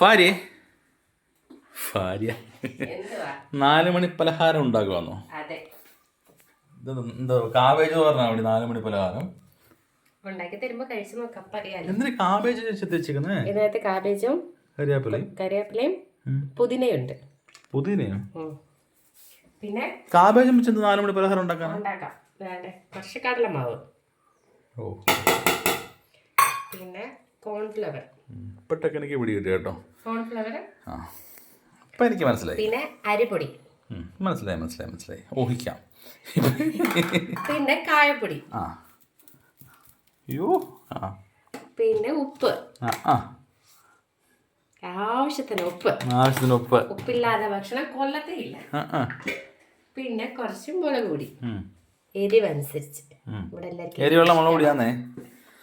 ഭാര്യ ഭാര്യ നാല് മണി പലഹാരം ഉണ്ടാക്കുവാന്നോ? എന്തോ കാബേജ് പറഞ്ഞാ അവിടെ നാല് മണി പലഹാരം? ഉണ്ടാക്കി തരുമ്പോ കഴിച്ചു നോക്കാം കാബേജ് ഇതിനകത്ത് കാബേജും കരിയാപ്പിലയും? കറിവേപ്പിലയും ഉം. പുതിനയുണ്ട്. പുതിനയോ? പിന്നെ? കാബേജും വെച്ച് നാല് മണി പലഹാരം ഉണ്ടാക്കാനാ ഉണ്ടാക്കാം. മാവ് ഓ. പിന്നെ? കോൺഫ്ലവർ. ഇപ്പോഴൊക്കെ എനിക്ക് പിടി കിട്ടി കേട്ടോ. കോൺഫ്ലവർ. ആ ഇപ്പം എനിക്ക് മനസ്സിലായി. പിന്നെ അരിപ്പൊടി. മനസ്സിലായി മനസ്സിലായി മനസ്സിലായി. ഊഹിക്കാം. പിന്നെ കായപ്പൊടി. ആ. അയ്യോ ആ. പിന്നെ ഉപ്പ്. ആ ആ. ആവശ്യത്തിന് ഉപ്പ്. ആവശ്യത്തിന് ഉപ്പ്. ഉപ്പില്ലാതെ ഭക്ഷണം കൊല്ലത്തേ ഇല്ല. ആ ആ. പിന്നെ കുറച്ച് മുളക് പൊടി. എരിവനുസരിച്ച്. ഇവിടെ എല്ലാവർക്കും എരിവെള്ള മുളക് പൊടിയാന്നേ?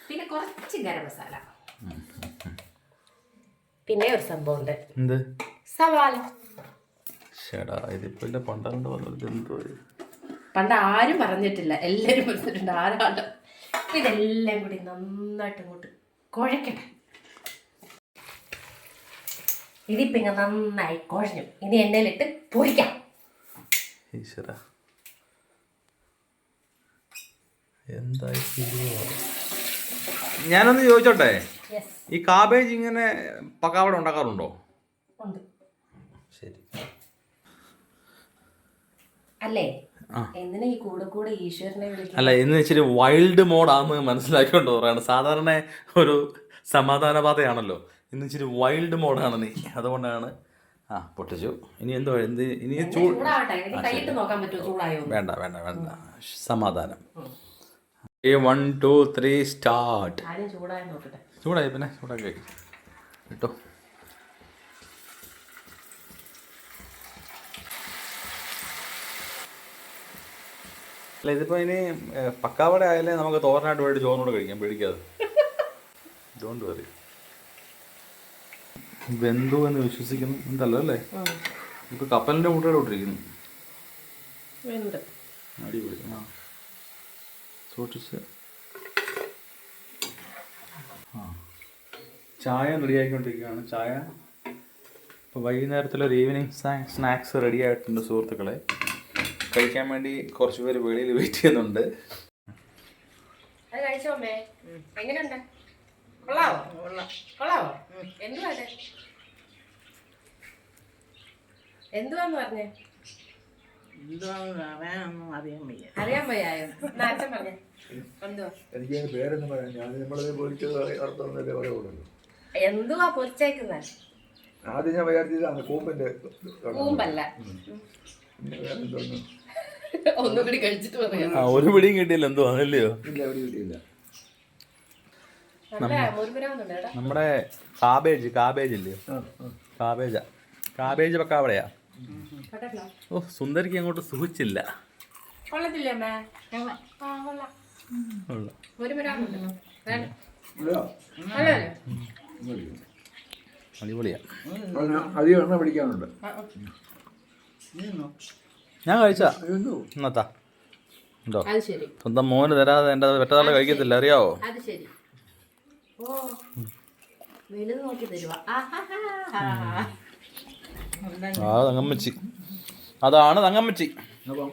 പിന്നെ കുറച്ച് ഗരം മസാല. പിന്നെ ഒരു സംഭവം ഉണ്ട് എന്ത്? സവാള ചേടാ ഇതിപ്പോ എന്റെ പണ്ടാണ്ട് വന്നത് എന്തോ പണ്ട് ആരും പറഞ്ഞിട്ടില്ല. എല്ലാരും പറഞ്ഞിട്ടുണ്ട് ആരാണ്ട് അപ്പൊ ഇതെല്ലാം കൂടി നന്നായിട്ട് ഇങ്ങോട്ട് കുഴക്കട്ടെ ഇതിപ്പോ ഇങ്ങനെ നന്നായി കുഴഞ്ഞു. ഇനി എണ്ണയിലിട്ട് പൊരിക്കാം ഈശ്വര. എന്തായി? ഞാനൊന്ന് ചോദിച്ചോട്ടെ? യെസ് ഈ കാബേജ് ഇങ്ങനെ പക്കാവട ഉണ്ടാക്കാറുണ്ടോ? ഉണ്ട്. ശരി. അല്ലേ. എന്തിനാ ഈ കൂടെ കൂടെ ഈശ്വരനെ അല്ല ഇന്ന് ഇച്ചിരി വൈൽഡ് മോഡാന്ന് മനസ്സിലാക്കിക്കൊണ്ട് പറയാണ്. സാധാരണ ഒരു സമാധാന പാതയാണല്ലോ ഇന്ന് ഇച്ചിരി വൈൽഡ് മോഡാണ് നീ. അതുകൊണ്ടാണ്. ആ പൊട്ടിച്ചു. ഇനി എന്തോ എന്ത്? ഇനി ചൂട് വേണ്ട വേണ്ട വേണ്ട. സമാധാനം. വൺ ടു ത്രീ സ്റ്റാർട്ട് ചൂടായി പിന്നെ ചൂടാക്കി കേട്ടോ അല്ല ഇതിപ്പോ ഇനി പക്കാവട ആയാലേ നമുക്ക് തോരനായിട്ട് വേണ്ടി ചോറിനോട് കഴിക്കാം പേടിക്കാതെ. ഡോണ്ട് വറി വെന്തു എന്ന് വിശ്വസിക്കുന്നു. എന്തല്ലോ അല്ലേ? ഇപ്പൊ കപ്പലിന്റെ കൂട്ടുകാരോട്ടിരിക്കുന്നു ഇട്ടിരിക്കുന്നു. അടിപൊളി. ആ. സൂക്ഷിച്ച് ആ. ചായ റെഡിയാക്കിക്കൊണ്ടിരിക്കുകയാണ് ചായ. ഇപ്പോൾ വൈകുന്നേരത്തിലൊരു ഈവനിങ് സ്നാക്സ് റെഡി ആയിട്ടുണ്ട് സുഹൃത്തുക്കളെ. കഴിക്കാൻ വേണ്ടി കുറച്ച് പേര് വെളിയിൽ വെയിറ്റ് ചെയ്യുന്നുണ്ട്. എന്തുവാന്ന് പറഞ്ഞേ? അറിയാൻ വയ്യ. അറിയാൻ വയ്യായോ? നാച്ചം അച്ഛൻ പറഞ്ഞേ. എനിക്ക് അതിന് പേരൊന്നും പറയാം ഞാൻ നമ്മളത് പൊളിച്ചത് അർത്ഥമൊന്നുമല്ലേ പറയുള്ളൂ. എന്തുവാ പൊരിച്ചേക്കുന്നത് ആദ്യം ഞാൻ വിചാരിച്ചതാണ് കൂമ്പന്റെ കൂമ്പല്ല. ഒന്നും കൂടി കഴിച്ചിട്ട് പറയാം. ഒരു പിടിയും കിട്ടിയില്ല. എന്തോ അതല്ലയോ? ഇല്ല കിട്ടിയില്ല നമ്മുടെ കാബേജ് കാബേജ് ഇല്ലയോ കാബേജ. കാബേജാ പക്കാവടയാ ഓ സുന്ദരിക്ക് അങ്ങോട്ട് സുഖിച്ചില്ല. കൊള്ളത്തില്ലേ അടിപൊളിയാ. അധികം എണ്ണ പിടിക്കാനുണ്ട്. ഞാൻ കഴിച്ചോ? എന്നാത്താ ഉണ്ടോ? സ്വന്തം മോന് തരാതെ എന്റെ വെട്ടതാളെ കഴിക്കത്തില്ല അറിയാവോ? അത് ശരി. ഓ. വലുത് നോക്കി തരുവാ. ആ തങ്ങമ്മച്ചി അതാണ് തങ്ങമ്മച്ചി അപ്പം